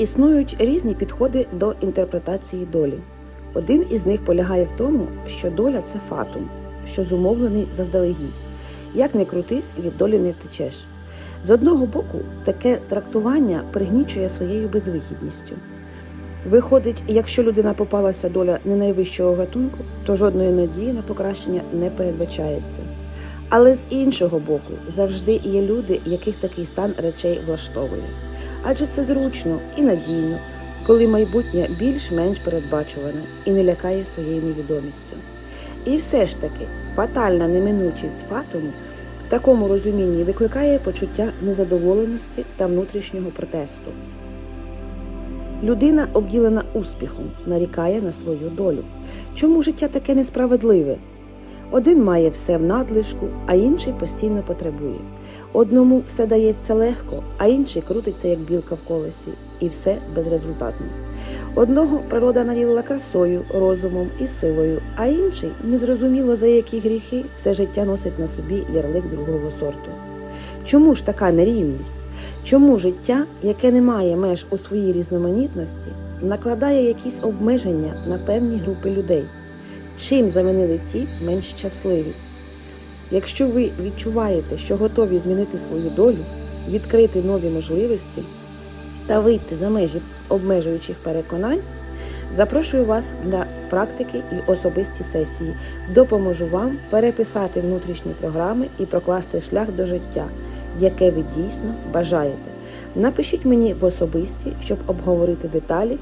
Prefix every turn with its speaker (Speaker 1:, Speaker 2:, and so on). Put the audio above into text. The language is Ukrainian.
Speaker 1: Існують різні підходи до інтерпретації долі. Один із них полягає в тому, що доля це фатум, що зумовлений заздалегідь. Як не крутись, від долі не втечеш. З одного боку, таке трактування пригнічує своєю безвихідністю. Виходить, якщо людина попалася доля не найвищого гатунку, то жодної надії на покращення не передбачається. Але з іншого боку, завжди є люди, яких такий стан речей влаштовує. Адже це зручно і надійно, коли майбутнє більш-менш передбачуване і не лякає своєю невідомістю. І все ж таки, фатальна неминучість фатуму в такому розумінні викликає почуття незадоволеності та внутрішнього протесту. Людина, обділена успіхом, нарікає на свою долю. Чому життя таке несправедливе? Один має все в надлишку, а інший постійно потребує. Одному все дається легко, а інший крутиться як білка в колесі, і все безрезультатно. Одного природа наділила красою, розумом і силою, а інший незрозуміло за які гріхи все життя носить на собі ярлик другого сорту. Чому ж така нерівність? Чому життя, яке не має меж у своїй різноманітності, накладає якісь обмеження на певні групи людей? Чим замінили ті менш щасливі? Якщо ви відчуваєте, що готові змінити свою долю, відкрити нові можливості та вийти за межі обмежуючих переконань, запрошую вас на практики і особисті сесії. Допоможу вам переписати внутрішні програми і прокласти шлях до життя, яке ви дійсно бажаєте. Напишіть мені в особисті, щоб обговорити деталі